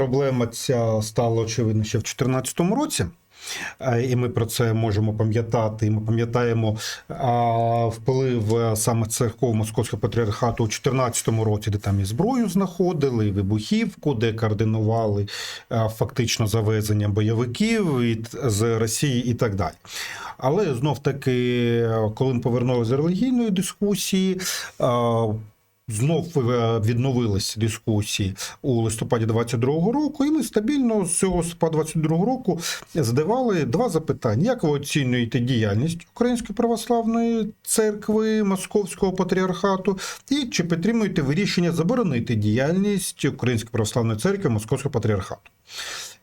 проблема ця стала очевидно ще в 2014 році. Е, І ми про це можемо пам'ятати. І ми пам'ятаємо вплив е, саме церков Московського патріархату у 2014 році, де там і зброю знаходили, і вибухівку, де координували е, фактично завезення бойовиків з Росії і так далі. Але знов таки, коли ми повернулися з релігійної дискусії, Знов е, відновились дискусії у листопаді 22-го року, і ми стабільно з цього листопада 22-го року задавали два запитання: як ви оцінюєте діяльність Української православної церкви Московського патріархату, і чи підтримуєте ви рішення заборонити діяльність Української православної церкви Московського патріархату?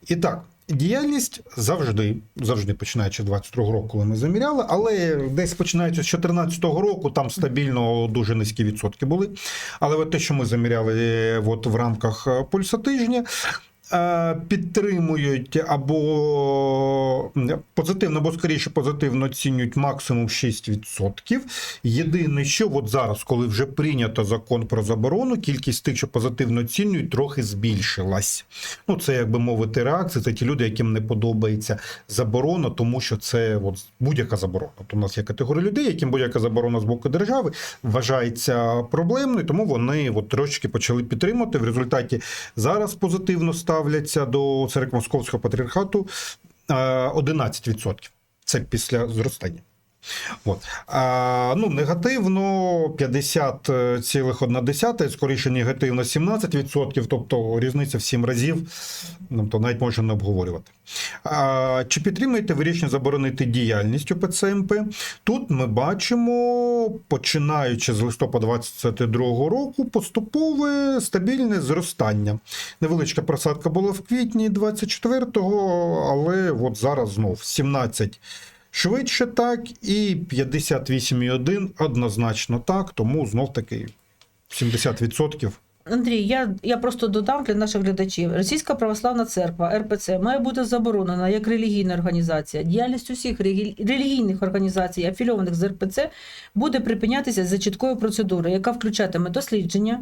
І так, діяльність завжди, завжди починаючи з 22-го року, коли ми заміряли, але десь починаючи з 14-го року, там стабільно дуже низькі відсотки були. Але от те, що ми заміряли е, от в рамках е, пульса тижня. Е, Підтримують або позитивно, або скоріше позитивно оцінюють максимум 6%. Єдине, що от зараз, коли вже прийнято закон про заборону, кількість тих, що позитивно оцінюють, трохи збільшилась. Ну, це, як би мовити, реакція. Це ті люди, яким не подобається заборона, тому що це от, будь-яка заборона. От у нас є категорія людей, яким будь-яка заборона з боку держави вважається проблемною, тому вони от, трошечки почали підтримувати. В результаті зараз позитивно ставляться до церкви Московського патріархату е, 11%. Це після зростання. От. А, ну, негативно 50,1, скоріше негативно 17%, тобто різниця в 7 разів, то навіть можна не обговорювати. А, чи підтримуєте ви рішення заборонити діяльність УПЦ-МП? Тут ми бачимо, починаючи з листопада 2022 року, поступове стабільне зростання. Невеличка просадка була в квітні 24-го, але от зараз знов 17 Швидше так, і 58,1 однозначно так, тому знов таки 70%. Андрій, я, я просто додам для наших глядачів: Російська православна церква РПЦ має бути заборонена як релігійна організація. Діяльність усіх релігійних організацій, афільованих з РПЦ, буде припинятися за чіткою процедурою, яка включатиме дослідження.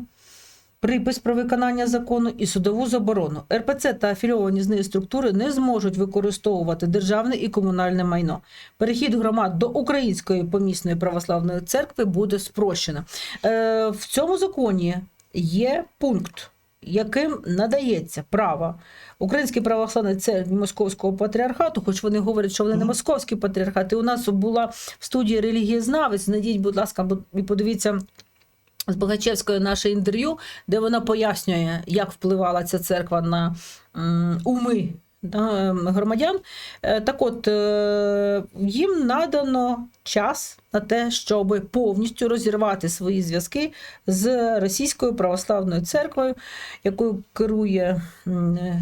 Припис про виконання закону і судову заборону. РПЦ та афільовані з нею структури не зможуть використовувати державне і комунальне майно. Перехід громад до Української помісної православної церкви буде спрощено. Е, в цьому законі є пункт, яким надається право Українській православній церкві Московського патріархату, хоч вони говорять, що вони не московський патріархат. І у нас була в студії релігієзнавець. Знайдіть, будь ласка, і подивіться. З Богачевською наше інтерв'ю, де вона пояснює, як впливала ця церква на уми громадян. Е, Так от, е, їм надано час на те, щоб повністю розірвати свої зв'язки з Російською православною церквою, якою керує. е,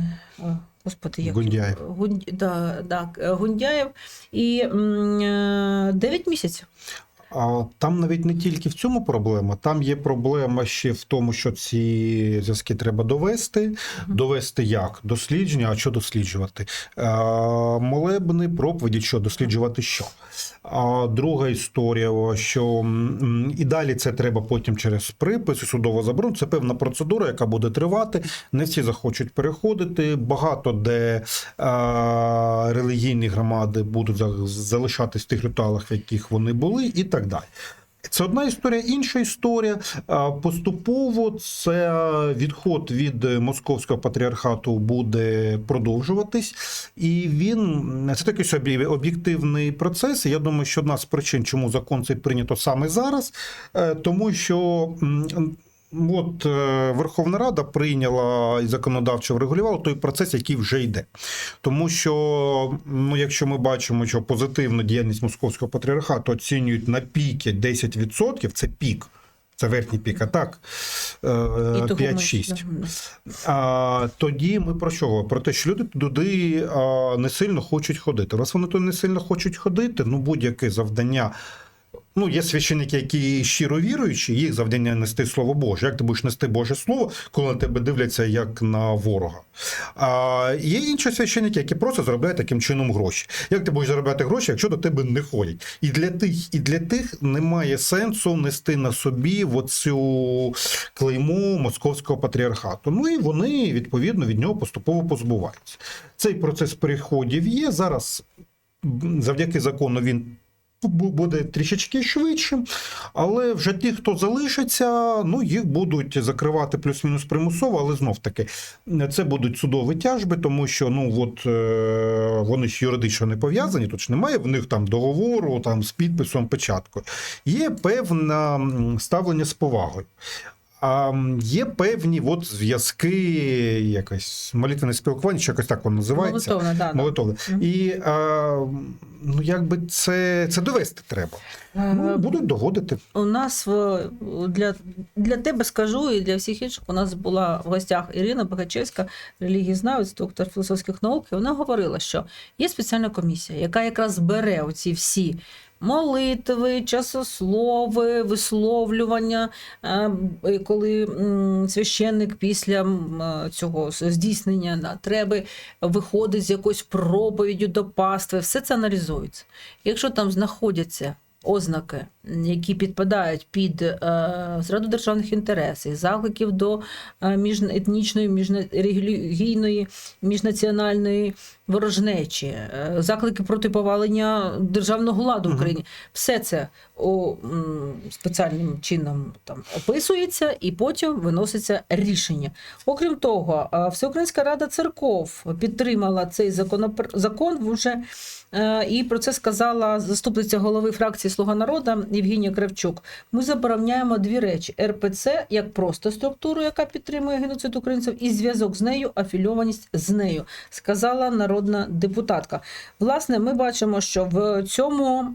Господи, як Гундяєв. Гунь, да, да, Гундяєв і м, е, 9 місяців. А там навіть не тільки в цьому проблема, там є проблема ще в тому, що ці зв'язки треба довести. Довести як? Дослідження, а що досліджувати? Е, молебни, проповіді, що досліджувати що. А друга історія, що і далі це треба потім через припис і судову заборону. Це певна процедура, яка буде тривати. Не всі захочуть переходити. Багато де е, релігійні громади будуть залишатись в тих ритуалах, в яких вони були, і так далі. Це одна історія, інша історія. Поступово це відход від московського патріархату буде продовжуватись, і він це такий собі об'єктивний процес. Я думаю, що одна з причин, чому закон цей прийнято саме зараз, е, тому що. От е, Верховна Рада прийняла і законодавчо врегулювала той процес, який вже йде. Тому що, ну, якщо ми бачимо, що позитивну діяльність московського патріархату оцінюють на піки 10%, це пік. Це верхній пік, а так е, І 5-6. А, тоді ми про що? Про те, що люди туди не сильно хочуть ходити. Раз вони туди не сильно хочуть ходити, ну будь-яке завдання Ну, є священники, які щиро віруючі, їх завдання нести слово Боже. Як ти будеш нести Боже Слово, коли на тебе дивляться як на ворога? А є інші священники, які просто заробляють таким чином гроші. Як ти будеш заробляти гроші, якщо до тебе не ходять? І для тих, і для тих немає сенсу нести на собі оцю клейму московського патріархату. Ну і вони відповідно від нього поступово позбуваються. Цей процес переходів є зараз. Завдяки закону він буде трішечки швидшим, але вже ті, хто залишиться, ну їх будуть закривати плюс-мінус примусово, але знов таки це будуть судові тяжби, тому що ну от е, вони ж юридично не пов'язані. Тут ж немає в них там договору, там з підписом, печаткою. Є певне ставлення з повагою. А є певні от зв'язки, якось молитвене спілкування, чи якось так воно називається. Молитовна, да, да. Молитовне. Мгм. І а, ну, якби це, це довести треба. Ну, Е, будуть доводити. У нас для, для тебе скажу і для всіх інших. У нас була в гостях Ірина Богачевська, релігієзнавець, доктор філософських наук. І вона говорила, що є спеціальна комісія, яка якраз бере оці всі. Молитви, часослови, висловлювання, е, коли священник після е, цього здійснення на треби виходить з якоюсь проповіддю до пастви, все це аналізується. Якщо там знаходяться ознаки, які підпадають під е, зраду державних інтересів, закликів до е, міжетнічної, міжрелігійної, міжнаціональної ворожнечі, е, заклики проти повалення державного ладу в Україні, все це о, спеціальним чином там описується і потім виноситься рішення. Окрім того, Всеукраїнська рада церков підтримала цей закон вже І про це сказала заступниця голови фракції Слуга народу Євгенія Кравчук. Ми забороняємо дві речі: РПЦ як просто структуру, яка підтримує геноцид українців, і зв'язок з нею, афільованість з нею, сказала народна депутатка. Власне, ми бачимо, що в цьому,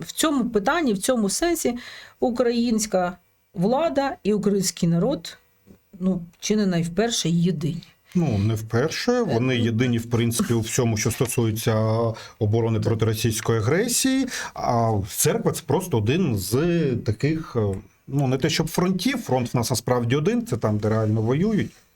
в цьому питанні, в цьому сенсі, українська влада і український народ ну, чи не найвперше єдині. Ну, не вперше. Вони єдині, в принципі, у всьому, що стосується оборони проти російської агресії. А церква це просто один з таких, е, ну не те, щоб фронтів. Фронт в нас насправді один, це там, де реально воюють.